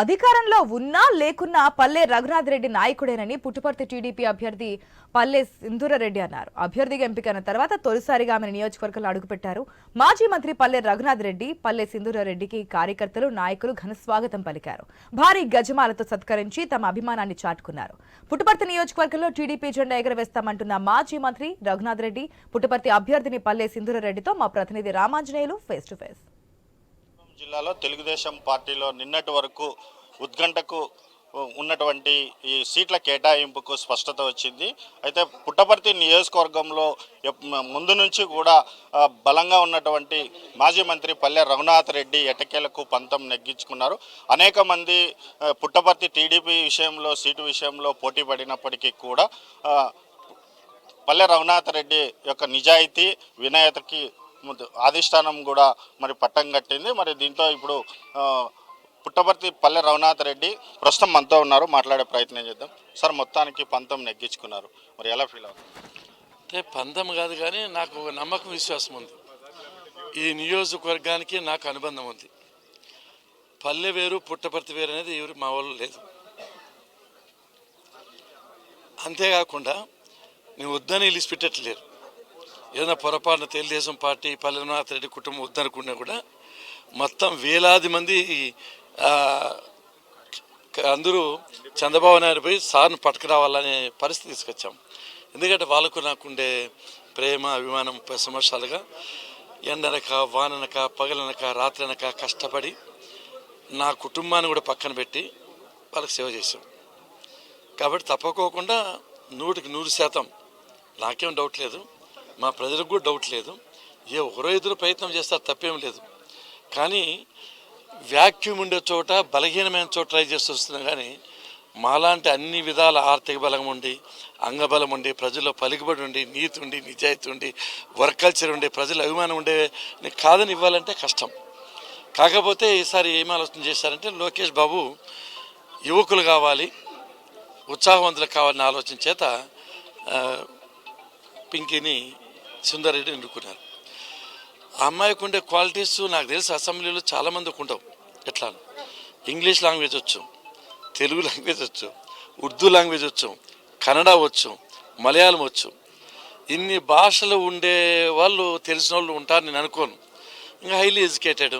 అధికారంలో ఉన్నా లేకున్నా పల్లె రఘునాథ్ రెడ్డి నాయకుడేనని పుట్టుపర్తి టీడీపీ అభ్యర్థి పల్లె సింధూరారెడ్డి అన్నారు. అభ్యర్థిగా ఎంపికైన తర్వాత తొలిసారిగా ఆమె నియోజకవర్గంలో అడుగుపెట్టారు. మాజీ మంత్రి పల్లె రఘునాథ్ రెడ్డి పల్లె సింధూరారెడ్డికి కార్యకర్తలు నాయకులు ఘన స్వాగతం పలికారు. భారీ గజమాలతో సత్కరించి తమ అభిమానాన్ని చాటుకున్నారు. పుట్టుపర్తి నియోజకవర్గంలో టీడీపీ జెండా ఎగరవేస్తామంటున్న మాజీ మంత్రి రఘునాథ్ రెడ్డి పుట్టుపర్తి అభ్యర్థిని పల్లె సింధూరారెడ్డితో మా ప్రతినిధి రామాంజనేయులు ఫేస్ టు ఫేస్ జిల్లాలో తెలుగుదేశం పార్టీలో నిన్నటి వరకు ఉద్గంటకు ఉన్నటువంటి ఈ సీట్ల కేటాయింపుకు స్పష్టత వచ్చింది. అయితే పుట్టపర్తి నియోజకవర్గంలో ముందు నుంచి కూడా బలంగా ఉన్నటువంటి మాజీ మంత్రి పల్లె రఘునాథ్ రెడ్డి ఎటకేలకు పంతం నెగ్గించుకున్నారు. అనేక మంది పుట్టపర్తి టీడీపీ విషయంలో సీటు విషయంలో పోటీ పడినప్పటికీ కూడా పల్లె రఘునాథ్ రెడ్డి యొక్క నిజాయితీ వినయతకి అధిష్టానం కూడా మరి పట్టం కట్టింది. మరి దీంతో ఇప్పుడు పుట్టపర్తి పల్లె రఘునాథ్ రెడ్డి ప్రస్తుతం మనతో ఉన్నారు. మాట్లాడే ప్రయత్నం చేద్దాం. సార్ మొత్తానికి పంతం నెగ్గించుకున్నారు. మరి ఎలా ఫీల్ అవుతుంది అంటే కాదు కానీ నాకు ఒక నమ్మకం విశ్వాసం ఉంది. ఈ నియోజకవర్గానికి నాకు అనుబంధం ఉంది. పల్లె వేరు పుట్టపర్తి వేరు అనేది ఎవరు మా వాళ్ళు లేదు. అంతేకాకుండా నేను వద్దని పెట్టట్లేరు ఏదైనా పొరపాటున తెలుగుదేశం పార్టీ పల్లెనాథ్ రెడ్డి కుటుంబం వద్దనుకున్నా కూడా మొత్తం వేలాది మంది అందరూ చంద్రబాబు నాయుడు పోయి సార్ను పట్టుకురావాలనే పరిస్థితి తీసుకొచ్చాం. ఎందుకంటే వాళ్ళకు నాకుండే ప్రేమ అభిమానం సంవత్సరాలుగా ఎండనక వాననక పగలనక రాత్రనక కష్టపడి నా కుటుంబాన్ని కూడా పక్కన పెట్టి వాళ్ళకి సేవ చేశాం. కాబట్టి తప్పకోకుండా నూటికి నూరు శాతం నాకేం డౌట్ లేదు. మా ప్రజలకు కూడా డౌట్ లేదు. ఏ ఒకరో ఇద్దరు ప్రయత్నం చేస్తారు తప్పేం లేదు. కానీ వ్యాక్యూమ్ ఉండే చోట బలహీనమైన చోట ట్రై చేస్తూ వస్తున్నాం కానీ మాలాంటి అన్ని విధాల ఆర్థిక బలం ఉండి అంగబలం ఉండి ప్రజల్లో పలుకుబడి ఉండి నీతి ఉండి నిజాయితీ ఉండి వర్క్ కల్చర్ ఉండి ప్రజల అభిమానం ఉండే కాదని ఇవ్వాలంటే కష్టం. కాకపోతే ఈసారి ఏం ఆలోచన చేశారంటే లోకేష్ బాబు యువకులు కావాలి ఉత్సాహవంతులు కావాలని ఆలోచన చేత పింకీని సుందర్రెడ్డి ఎన్నుకున్నారు ఆ అమ్మాయికి ఉండే క్వాలిటీస్ నాకు తెలిసి అసెంబ్లీలో చాలామందికి ఉండవు ఎట్లా? ఇంగ్లీష్ లాంగ్వేజ్ వచ్చు తెలుగు లాంగ్వేజ్ వచ్చు ఉర్దూ లాంగ్వేజ్ వచ్చు కన్నడ వచ్చు మలయాళం వచ్చు. ఇన్ని భాషలు ఉండే వాళ్ళు తెలిసిన వాళ్ళు ఉంటారు నేను అనుకోను. ఇంకా హైలీ ఎడ్యుకేటెడ్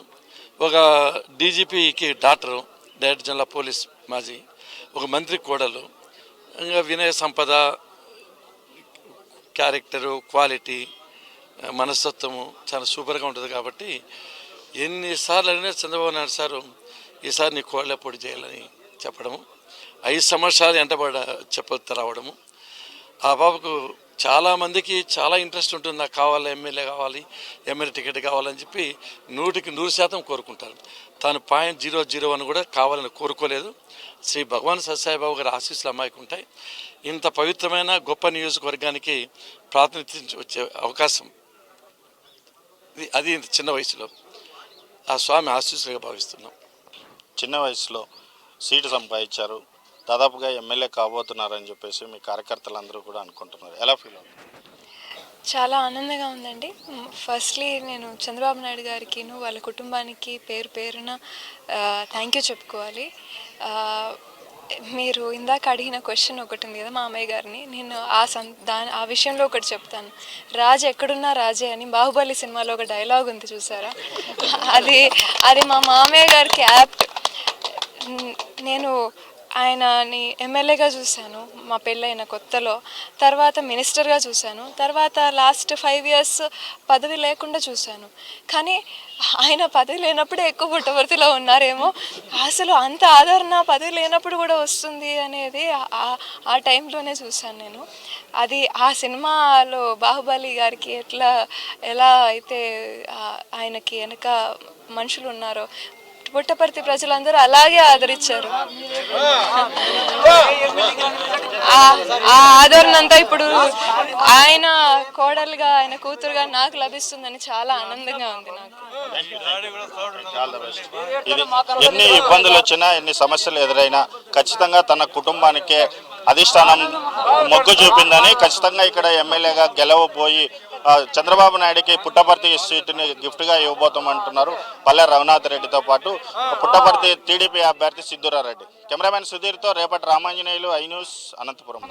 ఒక డీజీపీకి డాక్టరు డైరెక్టర్ జనరల్ పోలీస్ మాజీ ఒక మంత్రి కోడలు ఇంకా వినయ సంపద క్యారెక్టరు క్వాలిటీ మనస్తత్వము చాలా సూపర్గా ఉంటుంది కాబట్టి ఎన్నిసార్లు అడిగినా చంద్రబాబు నాయుడు సారు ఈసారి నీ కోళ్ళ పొడి చేయాలని చెప్పడము. ఐదు సంవత్సరాలు ఎంటబడ చెప్ప రావడము. ఆ బాబుకు చాలామందికి చాలా ఇంట్రెస్ట్ ఉంటుంది. నాకు కావాలి ఎమ్మెల్యే కావాలి ఎమ్మెల్యే టికెట్ కావాలని చెప్పి నూటికి నూరు శాతం కోరుకుంటారు. తాను పాయింట్ జీరో జీరో అని కూడా కావాలని కోరుకోలేదు. శ్రీ భగవాన్ సత్యసాయిబాబు గారి ఆశీస్సులు అమ్మాయికి ఉంటాయి. ఇంత పవిత్రమైన గొప్ప నియోజకవర్గానికి ప్రాతినిధ్యం వచ్చే అవకాశం. ఇది అది ఇంత చిన్న వయసులో. ఆ స్వామి ఆశీస్సులుగా భావిస్తున్నాం. చిన్న వయసులో సీటు సంపాదించారు. దాదాపుగా ఎమ్మెల్యే కాబోతున్నారని చెప్పేసి మీ కార్యకర్తలందరూ కూడా అనుకుంటున్నారు. ఎలా ఫీల్ అవుతుంది చాలా ఆనందంగా ఉందండి. ఫస్ట్లీ నేను చంద్రబాబు నాయుడు గారికి వాళ్ళ కుటుంబానికి పేరు పేరున థ్యాంక్ యూ చెప్పుకోవాలి. మీరు ఇందాక అడిగిన క్వశ్చన్ ఒకటి ఉంది కదా మా అమ్మయ్య గారిని. నేను ఆ సం దాని ఆ విషయంలో ఒకటి చెప్తాను. రాజు ఎక్కడున్నా రాజే అని బాహుబలి సినిమాలో ఒక డైలాగ్ ఉంది చూసారా? అది అది మా మామయ్య గారికి యాప్ట్ నేను ఆయనని ఎమ్మెల్యేగా చూశాను మా పెళ్ళైన కొత్తలో. తర్వాత మినిస్టర్గా చూశాను. తర్వాత లాస్ట్ ఫైవ్ ఇయర్స్ పదవి లేకుండా చూశాను. కానీ ఆయన పదవి లేనప్పుడే ఎక్కువ పుట్టవర్తిలో ఉన్నారేమో. అసలు అంత ఆదరణ పదవి లేనప్పుడు కూడా వస్తుంది అనేది ఆ- ఆ టైంలోనే చూశాను నేను. అది ఆ సినిమాలో బాహుబలి గారికి ఎట్లా ఎలా అయితే ఆయనకి వెనక మనుషులు ఉన్నారో పుట్టపర్తి ప్రజలందరూ అలాగే ఆదరించారు. ఆ- ఆదరణ అంతా ఇప్పుడు ఆయన కోడలుగా ఆయన కూతురుగా నాకు లభిస్తుందని చాలా ఆనందంగా ఉంది నాకు. ఇది ఎన్ని ఇబ్బందులు వచ్చినా ఎన్ని సమస్యలు ఎదురైనా ఖచ్చితంగా తన కుటుంబానికే అధిష్టానం మొగ్గు చూపిందని ఖచ్చితంగా ఇక్కడ ఎమ్మెల్యేగా గెలవబోయి చంద్రబాబు నాయుడుకి పుట్టపర్తి సీటుని గిఫ్ట్గా ఇవ్వబోతామంటున్నారు పల్లె రఘునాథ్ రెడ్డితో పాటు. పుట్టపర్తి టీడీపీ అభ్యర్థి సిద్ధురారెడ్డి. కెమెరామెన్ సుధీర్తో రేపటి రామాంజనేయులు ఐ న్యూస్ అనంతపురం